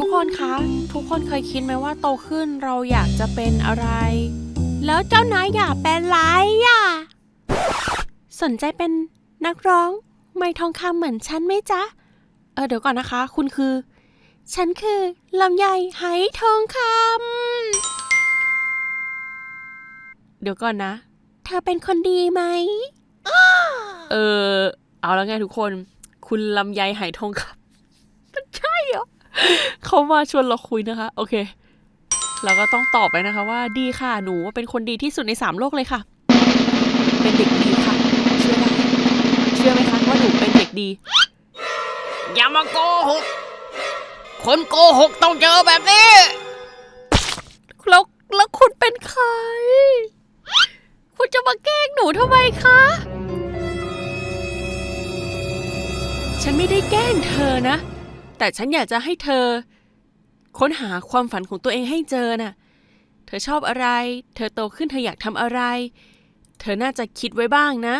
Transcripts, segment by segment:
ทุกคนคะ ทุกคนเคยคิดไหมว่าโตขึ้นเราอยากจะเป็นอะไร แล้วเจ้านายอยากเป็นอะไรอะ สนใจเป็นนักร้องไม่ทองคำเหมือนฉันไหมจ๊ะ เออเดี๋ยวก่อนนะคะ คุณคือ ฉันคือลำไยไหทองคำเดี๋ยวก่อนนะ เธอเป็นคนดีไหม เออ เอาแล้วไงทุกคน คุณลำไยไหทองคำ เหรอเขามาชวนเราคุยนะคะ โอเค เราก็ต้องตอบไปนะคะ ว่าดีค่ะหนูว่าเป็นคนดีที่สุดในสามโลกเลยค่ะ เป็นเด็กดีค่ะ เชื่อได้เชื่อไหมคะว่าหนูเป็นเด็กดี อย่ามาโกหกคนโกหกต้องเจอแบบนี้แล้วแล้วคุณเป็นใคร คุณจะมาแกล้งหนูทำไมคะ ฉันไม่ได้แกล้งเธอนะ แต่ฉันอยากจะให้เธอ ค้นหาความฝันของตัวเองให้เจอน่ะ เธอชอบอะไร เธอโตขึ้นเธออยากทำอะไร เธอน่าจะคิดไว้บ้างนะ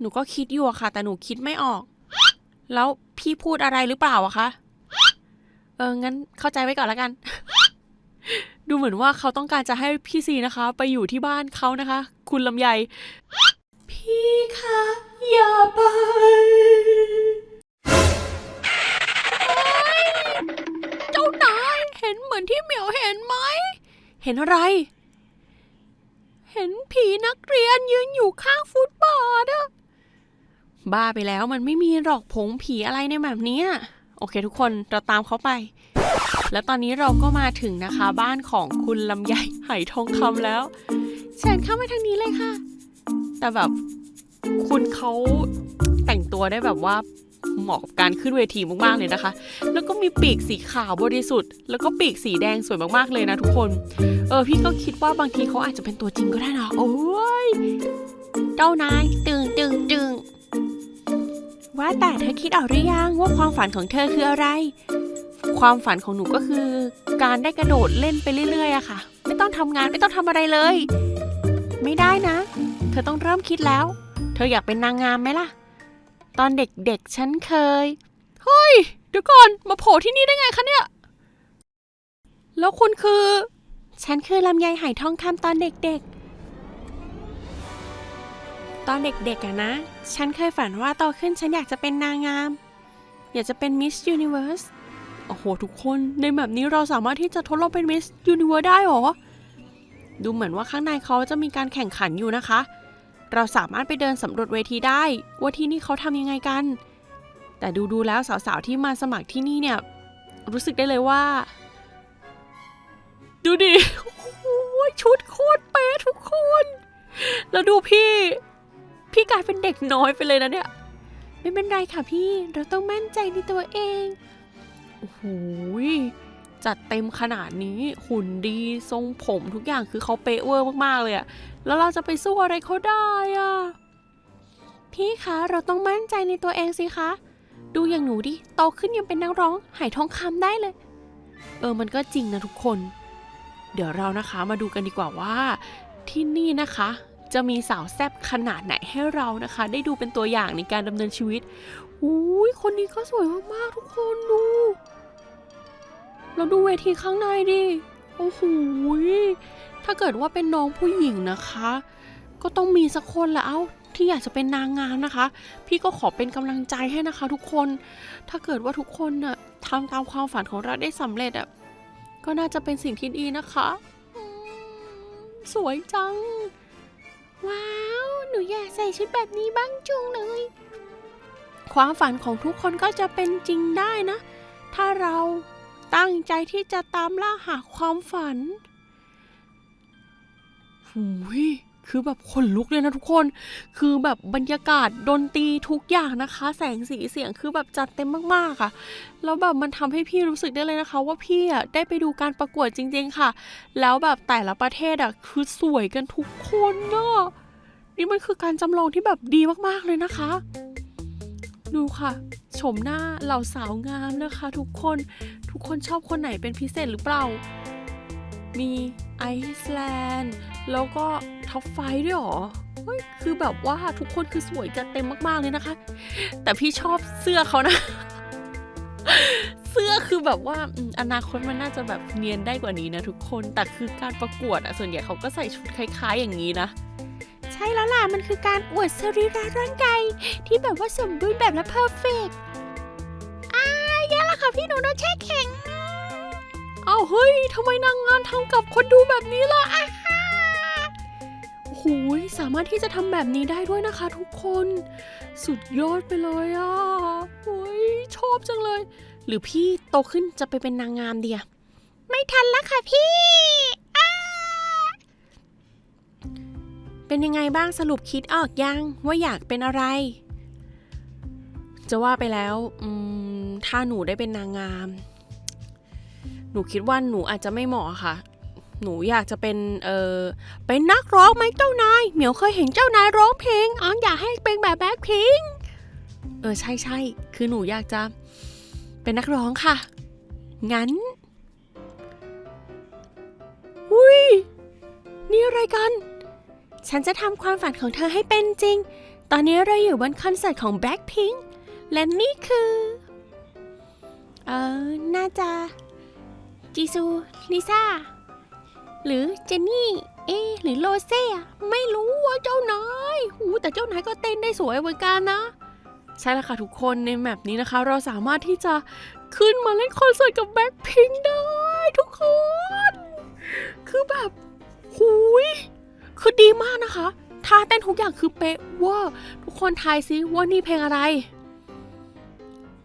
หนูก็คิดอยู่อะค่ะ แต่หนูคิดไม่ออก แล้วพี่พูดอะไรหรือเปล่าอะคะ เออ งั้นเข้าใจไว้ก่อนแล้วกัน ดูเหมือนว่าเขาต้องการจะให้พี่ซีนะคะ ไปอยู่ที่บ้านเขานะคะ คุณลำไย พี่คะอย่าไป มือนที่เหมียวเห็นไหม เห็นอะไร เห็นผีนักเรียนยืนอยู่ข้างฟุตบาทอะบ้าไปแล้วมันไม่มีหรอกผงผีอะไรในแบบนี้โอเคทุกคนเราตามเขาไป แล้วตอนนี้เราก็มาถึงนะคะ บ้านของคุณลำไยไหทองคำแล้วเชิญเข้ามาทางนี้เลยค่ะ แต่แบบคุณเขาแต่งตัวได้แบบว่า เหมาะกับการขึ้นเวทีมากๆเลยนะคะ แล้วก็มีปีกสีขาวบริสุทธิ์ แล้วก็ปีกสีแดงสวยมากๆเลยนะทุกคน เออพี่ก็คิดว่าบางทีเขาอาจจะเป็นตัวจริงก็ได้นะโอ้ยเจ้านายตึงตึงตึงว่าแต่เธอคิดออกหรือยังว่าความฝันของเธอคืออะไร ความฝันของหนูก็คือ การได้กระโดดเล่นไปเรื่อยๆอะค่ะ ไม่ต้องทำงานไม่ต้องทำอะไรเลย ไม่ได้นะ เธอต้องเริ่มคิดแล้ว เธออยากเป็นนางงามไหมล่ะ ตอนเด็กๆ ฉันเคย เฮ้ย เดี๋ยวก่อน มาโผล่ที่นี่ได้ไงคะเนี่ย แล้วคุณคือ ฉันคือลำไยไหทองคำตอนเด็กๆ ตอนเด็กๆอะนะ ฉันเคยฝันว่าโตขึ้นฉันอยากจะเป็นนางงาม อยากจะเป็นมิสยูนิเวิร์ส โอ้โห ทุกคนในแบบนี้เราสามารถที่จะทดลองเป็นมิสยูนิเวิร์ได้หรอ ดูเหมือนว่าข้างในเขาจะมีการแข่งขันอยู่นะคะ เราสามารถไปเดินสำรวจเวทีได้ ว่าที่นี่เขาทำยังไงกัน แต่ดูดูๆแล้วสาวๆที่มาสมัครที่นี่เนี่ยรู้สึกได้เลยว่า ดูดิโอ้โหชุดโคตรเป๊ะทุกคน แล้วดูพี่ พี่กลายเป็นเด็กน้อยไปเลยนะเนี่ย ไม่เป็นไรค่ะพี่ เราต้องมั่นใจในตัวเอง โอ้โหย จัดเต็มขนาดนี้หุ่นดีทรงผมทุกอย่างคือเขาเป๊ะเวอร์มากๆเลยอะแล้วเราจะไปสู้อะไรเขาได้อะพี่คะเราต้องมั่นใจในตัวเองสิคะ ดูอย่างหนูดิโตขึ้นยังเป็นนักร้อง หายทองคำได้เลย เออมันก็จริงนะทุกคน เดี๋ยวเรานะคะมาดูกันดีกว่าว่า ที่นี่นะคะ จะมีสาวแซบขนาดไหนให้เรานะคะ ได้ดูเป็นตัวอย่างในการดำเนินชีวิตอุ้ยคนนี้ก็สวยมากๆทุกคนดู เราดูเวทีข้างในดิ โอ้โห ถ้าเกิดว่าเป็นน้องผู้หญิงนะคะ ก็ต้องมีสักคนแหละเอ้าที่อยากจะเป็นนางงามนะคะ พี่ก็ขอเป็นกำลังใจให้นะคะ ทุกคน ถ้าเกิดว่าทุกคนน่ะทำตามความฝันของเราได้สำเร็จอะ ก็น่าจะเป็นสิ่งที่ดีนะคะ สวยจัง ว้าว หนูอยากใส่ชุดแบบนี้บ้างจุงเลย ความฝันของทุกคนก็จะเป็นจริงได้นะ ถ้าเรา ตั้งใจที่จะตามล่าหาความฝันหูยคือแบบขนลุกเลยนะทุกคน คือแบบบรรยากาศดนตรีทุกอย่างนะคะ แสงสีเสียงคือแบบจัดเต็มมากๆค่ะ แล้วแบบมันทำให้พี่รู้สึกได้เลยนะคะ ว่าพี่อะได้ไปดูการประกวดจริง ๆค่ะ แล้วแบบแต่ละประเทศอะคือสวยกันทุกคนเนาะนี่มันคือการจำลองที่แบบดีมากๆเลยนะคะ ดูค่ะ ชมหน้าเหล่าสาวงามนะคะ ทุกคน ทุกคนชอบคนไหนเป็นพิเศษหรือเปล่า มีไอซ์แลนด์ แล้วก็ท็อปไฟด้วยหรอเฮ้ยคือแบบว่าทุกคนคือสวยจัดเต็มมากๆเลยนะคะ แต่พี่ชอบเสื้อเขานะ เสื้อคือแบบว่าอนาคตมันน่าจะแบบเนียนได้กว่านี้นะทุกคน แต่คือการประกวดอะส่วนใหญ่เขาก็ใส่ชุดคล้าย ๆ อย่างนี้นะใช่แล้วล่ะ มันคือการอวดสรีระร่างกายที่แบบว่าสมบูรณ์แบบและเพอร์เฟกต์อ่าแย่ละค่ะพี่หนูโดนแช่แข เอาเฮ้ยทำไมนางงานทำกับคนดูแบบนี้ล่ะอ่าฮ่าโอ้โหยสามารถที่จะทำแบบนี้ได้ด้วยนะคะ ทุกคน สุดยอดไปเลยอะโอ้ยชอบจังเลย หรือพี่โตขึ้นจะไปเป็นนางงามเดียไม่ทันแล้วค่ะพี่เป็นยังไงบ้างสรุปคิดออกยังว่าอยากเป็นอะไร จะว่าไปแล้วถ้าหนูได้เป็นนางงาม หนูคิดว่าหนูอาจจะไม่เหมาะค่ะ หนูอยากจะเป็น เออเป็นนักร้องไหมเจ้านาย เหมียวเคยเห็นเจ้านายร้องเพลงอ๋ออยากให้เป็นแบบแบ็คพิงเออใช่ใช่คือหนูอยากจะ เป็นนักร้องค่ะ งั้น อุ้ย นี่อะไรกัน ฉันจะทำความฝันของเธอให้เป็นจริง ตอนนี้เราอยู่บนคอนเสิร์ตของ Blackpink และนี่คือ เออน่าจะ จีซู ลิซ่า หรือเจนนี่ เอ หรือโรเซ่อะไม่รู้ว่าเจ้านายหูแต่เจ้านายก็เต้นได้สวยเหมือนกันนะ ใช่แล้วค่ะทุกคนในแมปนี้นะคะ เราสามารถที่จะขึ้นมาเล่นคอนเสิร์ตกับแบ็คพิงได้ทุกคน คือแบบหูยคือดีมากนะคะท่าเต้นทุกอย่างคือเป๊ะว่าทุกคนทายซิว่านี่เพลงอะไร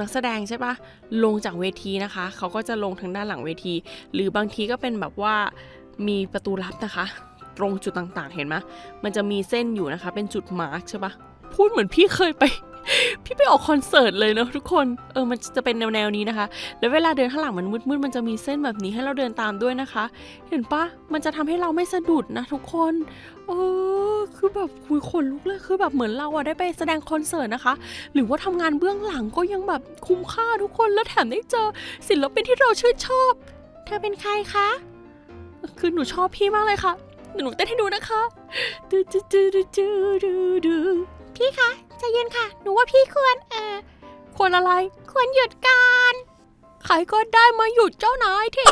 นักแสดงใช่ปะลงจากเวทีนะคะ เขาก็จะลงทางด้านหลังเวที หรือบางทีก็เป็นแบบว่ามีประตูลับนะคะ ตรงจุดต่างๆ เห็นไหมมันจะมีเส้นอยู่นะคะ เป็นจุดมาร์กใช่ปะพูดเหมือนพี่เคยไป พี่ไปออกคอนเสิร์ตเลยเนอะทุกคน เออมันจะเป็นแนวๆนี้นะคะ แล้วเวลาเดินข้างหลังมันมืดๆมันจะมีเส้นแบบนี้ให้เราเดินตามด้วยนะคะ เห็นปะมันจะทำให้เราไม่สะดุดนะทุกคนเออคือแบบคุยขนลุกเลยคือแบบเหมือนเราอะได้ไปแสดงคอนเสิร์ตนะคะ หรือว่าทำงานเบื้องหลังก็ยังแบบคุ้มค่าทุกคนแล้วแถมได้เจอศิลปินที่เราชื่นชอบ เธอเป็นใครคะคือหนูชอบพี่มากเลยค่ะเดี๋ยวหนูเต้นให้ดูนะคะดูดูดูดูดูดูพี่คะ ใจเย็นค่ะ หนูว่าพี่ควรเออควรอะไร ควรหยุดการ ใครก็ได้มาหยุดเจ้านายที